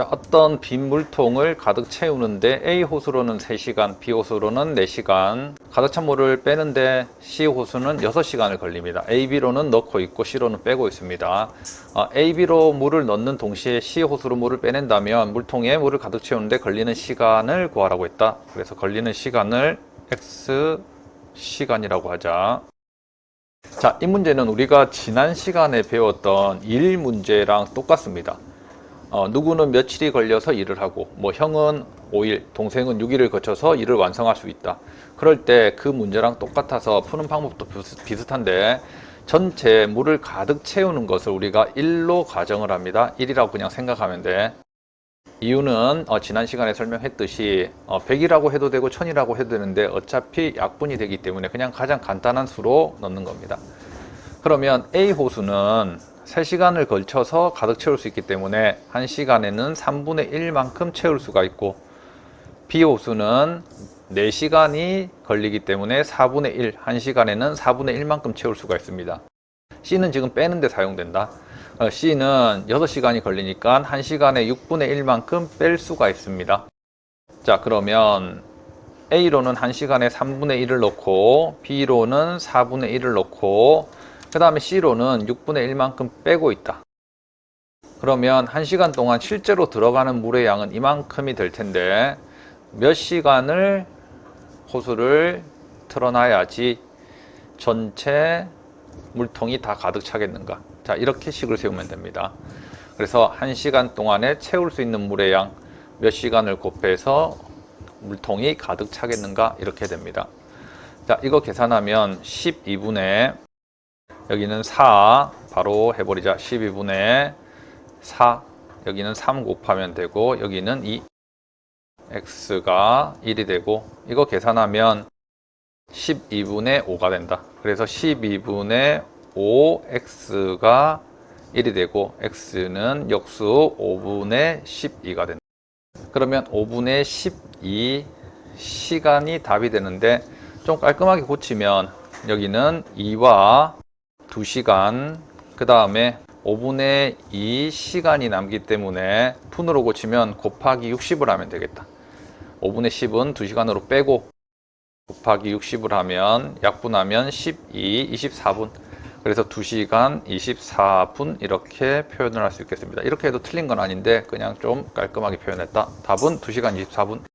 자, 어떤 빈 물통을 가득 채우는데 A 호수로는 3시간, B 호수로는 4시간, 가득 찬 물을 빼는데 C 호수는 6시간을 걸립니다. A, B로는 넣고 있고 C로는 빼고 있습니다. 어, A, B로 물을 넣는 동시에 C 호수로 물을 빼낸다면 물통에 물을 가득 채우는데 걸리는 시간을 구하라고 했다. 그래서 걸리는 시간을 X 시간이라고 하자. 자, 이 문제는 우리가 지난 시간에 배웠던 일 문제랑 똑같습니다. 어, 누구는 며칠이 걸려서 일을 하고, 뭐 형은 5일, 동생은 6일을 거쳐서 일을 완성할 수 있다. 그럴 때 그 문제랑 똑같아서 푸는 방법도 비슷- 비슷한데, 전체 물을 가득 채우는 것을 우리가 1로 가정을 합니다. 1이라고 그냥 생각하면 돼. 이유는 어, 지난 시간에 설명했듯이 어, 100이라고 해도 되고 1000이라고 해도 되는데 어차피 약분이 되기 때문에 그냥 가장 간단한 수로 넣는 겁니다. 그러면 A 호수는 3시간을 걸쳐서 가득 채울 수 있기 때문에 1시간에는 3분의 1만큼 채울 수가 있고 B 호수는 4시간이 걸리기 때문에 4분의 1, 1시간에는 4분의 1만큼 채울 수가 있습니다. C는 지금 빼는데 사용된다. 어, C는 6시간이 걸리니까 1시간에 6분의 1만큼 뺄 수가 있습니다. 자, 그러면 A로는 1시간에 3분의 1을 넣고 B로는 4분의 1을 넣고 그 다음에 C로는 6분의 1만큼 빼고 있다. 그러면 1시간 동안 실제로 들어가는 물의 양은 이만큼이 될 텐데 몇 시간을 호수를 틀어놔야지 전체 물통이 다 가득 차겠는가? 자, 이렇게 식을 세우면 됩니다. 그래서 1시간 동안에 채울 수 있는 물의 양 몇 시간을 곱해서 물통이 가득 차겠는가? 이렇게 됩니다. 자, 이거 계산하면 12분의 여기는 4 바로 해버리자. 12분의 4 여기는 3 곱하면 되고 여기는 2 x가 1이 되고 이거 계산하면 12분의 5가 된다. 그래서 12분의 5x가 1이 되고 x는 역수 5분의 12가 된다. 그러면 5분의 12 시간이 답이 되는데 좀 깔끔하게 고치면 여기는 2와 2시간 그 다음에 5분의 2 시간이 남기 때문에 푼으로 고치면 곱하기 60을 하면 되겠다. 5분의 10은 2시간으로 빼고 곱하기 60을 하면 약분하면 12, 24분. 그래서 2시간 24분 이렇게 표현을 할 수 있겠습니다. 이렇게 해도 틀린 건 아닌데 그냥 좀 깔끔하게 표현했다. 답은 2시간 24분.